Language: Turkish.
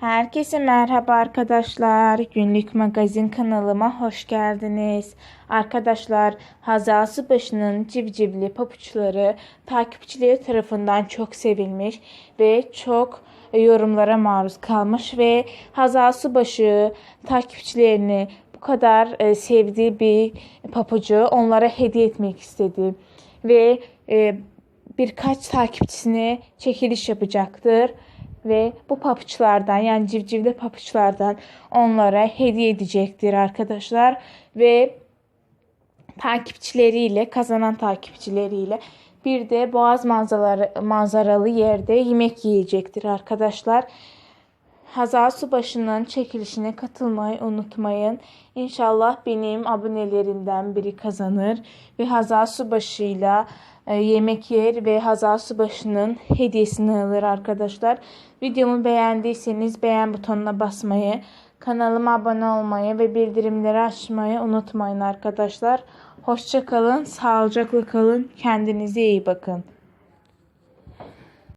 Herkese merhaba arkadaşlar. Günlük magazin kanalıma hoş geldiniz. Arkadaşlar Hazası Başı'nın civcivli papuçları takipçileri tarafından çok sevilmiş ve çok yorumlara maruz kalmış ve Hazası Başı takipçilerini bu kadar e, sevdiği bir papucu onlara hediye etmek istedi ve e, birkaç takipçisine çekiliş yapacaktır ve bu papuçlardan yani civcivli papuçlardan onlara hediye edecektir arkadaşlar ve takipçileriyle kazanan takipçileriyle bir de boğaz manzaralı, manzaralı yerde yemek yiyecektir arkadaşlar. Hazal Subaşı'nın çekilişine katılmayı unutmayın. İnşallah benim abonelerimden biri kazanır ve Hazal Subaşı'yla e, yemek yer ve Hazal Subaşı'nın hediyesini alır arkadaşlar. Videomu beğendiyseniz beğen butonuna basmayı, kanalıma abone olmayı ve bildirimleri açmayı unutmayın arkadaşlar. Hoşça kalın, sağlıcakla kalın, kendinize iyi bakın.